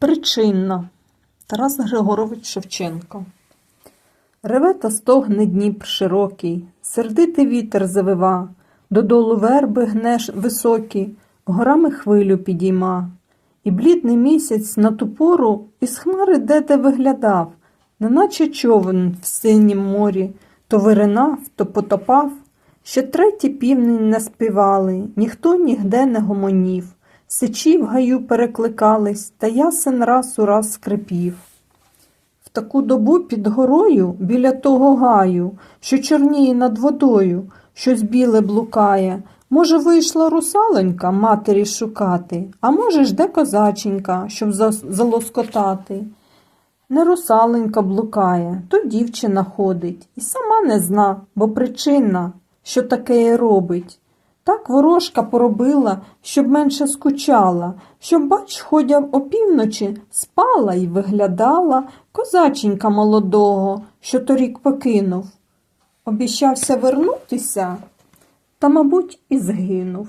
Причинна Тарас Григорович Шевченко. Реве та стогне Дніпр широкий, сердитий вітер завива, додолу верби гнеш високі, горами хвилю підійма. І блідний місяць на ту пору із хмари де-де виглядав, неначе човен в синім морі, то виринав, то потопав. Ще треті півні не співали, ніхто нігде не гомонів. Сичі в гаю перекликались, та ясен раз у раз скрипів. В таку добу під горою, біля того гаю, що чорніє над водою, щось біле блукає. Може, вийшла русаленька матері шукати, а може, жде козаченька, щоб залоскотати. Не русаленька блукає, то дівчина ходить, і сама не зна, бо причина, що таке робить. Так ворожка поробила, щоб менше скучала, щоб, бач, ходя опівночі, спала й виглядала козаченька молодого, що торік покинув. Обіщався вернутися, та, мабуть, і згинув.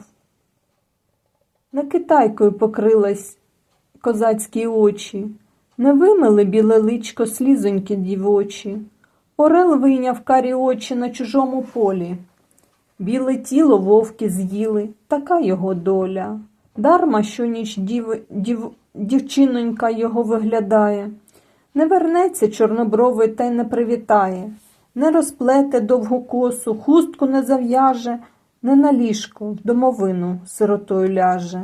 Не китайкою покрилась козацькі очі, не вимили біле личко слізоньки дівочі. Орел вийняв карі очі на чужому полі. Біле тіло вовки з'їли, така його доля. Дарма щоніч дів, дів, дівчинонька його виглядає. Не вернеться чорнобровий та й не привітає, не розплете довгу косу, хустку не зав'яже, не на ліжку домовину сиротою ляже.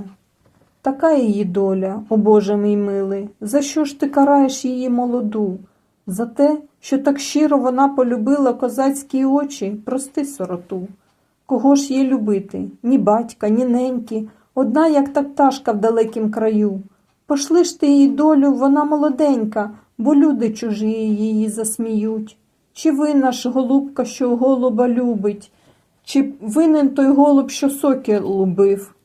Така її доля, о Боже мій милий, за що ж ти караєш її молоду? За те, що так щиро вона полюбила козацькі очі, прости сироту. Кого ж їй любити? Ні батька, ні неньки, одна, як та пташка в далекім краю. Пошли ж ти її долю, вона молоденька, бо люди чужі її засміють. Чи винна ж голубка, що голуба любить, чи винен той голуб, що соки лубив?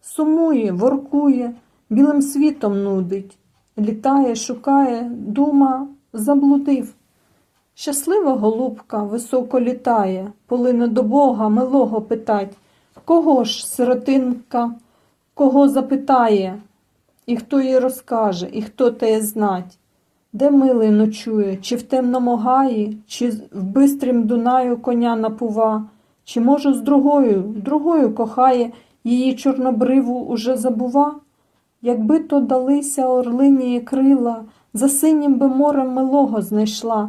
Сумує, воркує, білим світом нудить, літає, шукає, дума, заблудив. Щаслива голубка високо літає, полине до Бога милого питать, кого ж сиротинка, кого запитає, і хто їй розкаже, і хто теє знать, де милий ночує, чи в темному гаї, чи в бистрім Дунаю коня напува, чи, може, з другою, другою кохає, її чорнобриву уже забува? Якби то далися орлині крила, за синім би морем милого знайшла,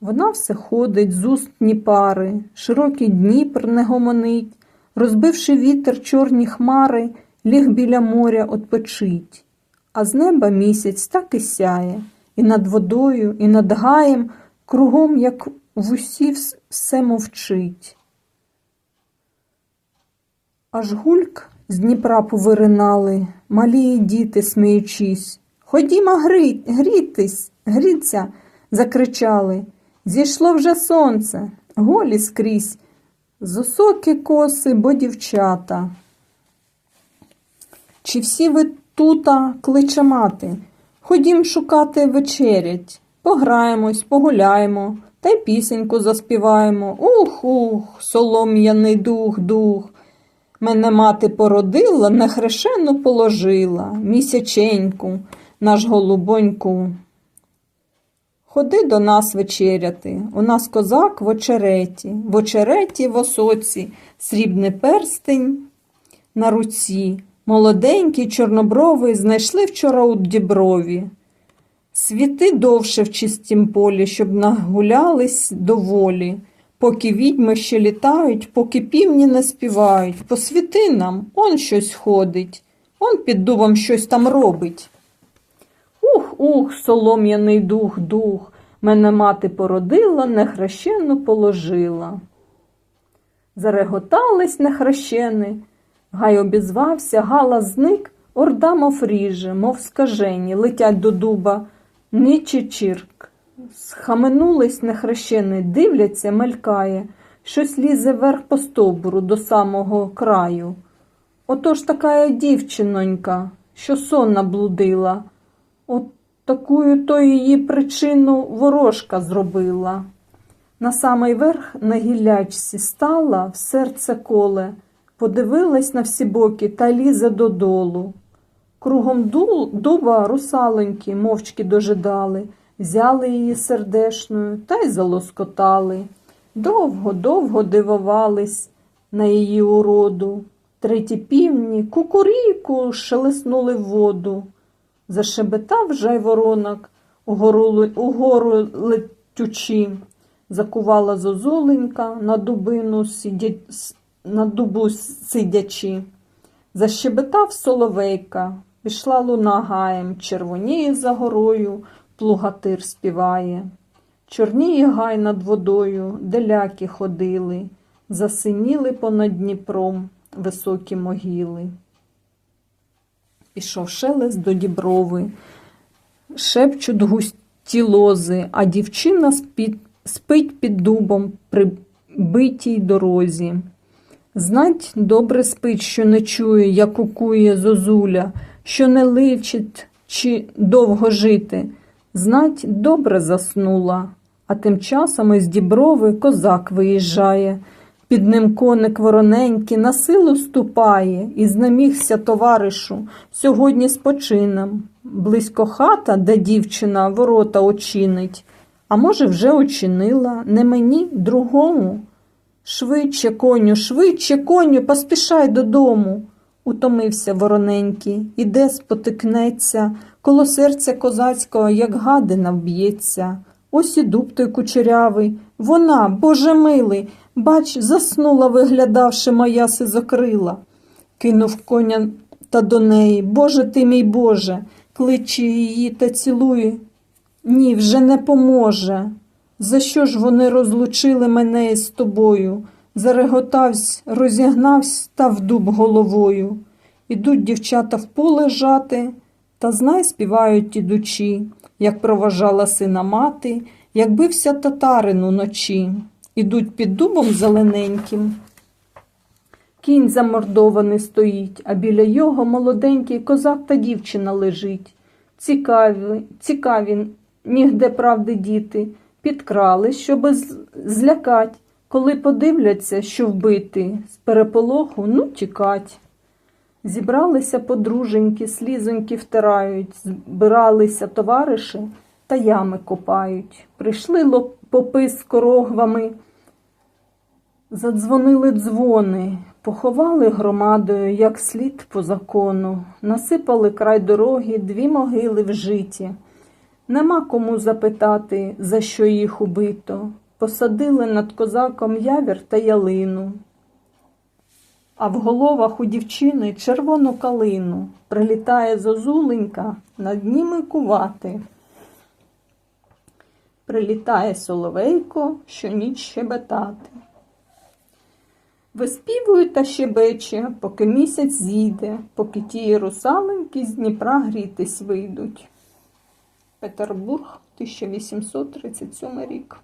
Вона все ходить з устні пари, широкий Дніпр не гомонить, розбивши вітер чорні хмари, ліг біля моря отпочить. А з неба місяць так і сяє, і над водою, і над гаєм, кругом, як в усі все мовчить. Аж гульк з Дніпра повиринали, малі діти, сміючись. Ходімо гри... грітись, гріться, закричали. Зійшло вже сонце, голі скрізь, зосокі коси, бо дівчата. Чи всі ви тута кличе мати? Ходім шукати вечерять, пограємось, погуляємо, та й пісеньку заспіваємо. Ух, ух, солом'яний дух, дух. Мене мати породила, на хрещену положила, місяченьку, наш голубоньку. Ходи до нас вечеряти, у нас козак в очереті, в очереті в осоці, срібний перстень на руці. Молоденький чорнобровий знайшли вчора у Діброві. Світи довше в чистім полі, щоб нагулялись доволі. Поки відьми ще літають, поки півні не співають, посвіти нам, он щось ходить, он під дубом щось там робить. Ух, солом'яний дух, дух, мене мати породила, нехрещену положила. Зареготались нехрещени, гай обізвався, гала зник, орда мов ріже, мов скажені, летять до дуба, ничі чирк. схаменулись нехрещений, дивляться, мелькає, щось лізе вверх по стовбуру до самого краю. Отож така дівчинонька, що сонна блудила, от такую то її причину ворожка зробила. На самий верх на гіллячці стала, в серце коле, подивилась на всі боки та лізе додолу. Кругом дуба русалоньки мовчки дожидали, взяли її сердешною та й залоскотали. Довго, довго дивувались на її уроду. Треті півні кукуріку шелеснули в воду. Зашебетав жайворонок угору летючи. Закувала зозуленька на дубину сидя... на дубу сидячи. Защебетав соловейка, пішла луна гаєм, червоніє за горою, плугатир співає. Чорніє гай над водою, де ляки ходили, засиніли понад Дніпром високі могили. Пішов шелест до діброви, шепчуть густі лози, а дівчина спить, спить під дубом при битій дорозі. Знать, добре спить, що не чує, як кукує зозуля, що не личить чи довго жити. Знать, добре заснула, а тим часом із діброви козак виїжджає. Під ним коник вороненький на силу ступає і знамігся товаришу, сьогодні спочинем. Близько хата, де дівчина ворота очинить, а може, вже очинила, не мені, другому. Швидше, коню, швидше, коню, поспішай додому. Утомився вороненький, іде, спотикнеться, коло серця козацького, як гадина вб'ється. Ось і дуб той кучерявий. Вона, Боже милий, бач, заснула, виглядавши моя сизокрила. Кинув коня та до неї. Боже ти мій Боже, кличе її та цілує. Ні, вже не поможе. За що ж вони розлучили мене із тобою? Зареготавсь, розігнавсь та в дуб головою. Ідуть дівчата в поле жати, та знай співають ідучі, як проважала сина мати, як бився татарин уночі. Ідуть під дубом зелененьким. Кінь замордований стоїть, а біля його молоденький козак та дівчина лежить. Цікаві, цікаві, нігде правди діти, підкрали, щоби злякать, коли подивляться, що вбити, з переполоху, ну тікать. Зібралися подруженьки, слізоньки втирають, збиралися товариші та ями копають. Прийшли попи з корогвами, задзвонили дзвони, поховали громадою, як слід по закону, насипали край дороги дві могили в житі. Нема кому запитати, за що їх убито. Посадили над козаком явір та ялину. А в головах у дівчини червону калину прилітає зозуленька над німи кувати. Прилітає соловейко, що ніч щебетати. Виспівую та щебече, поки місяць зійде, поки ті русаленьки з Дніпра грітись вийдуть. Петербург, 1837 рік.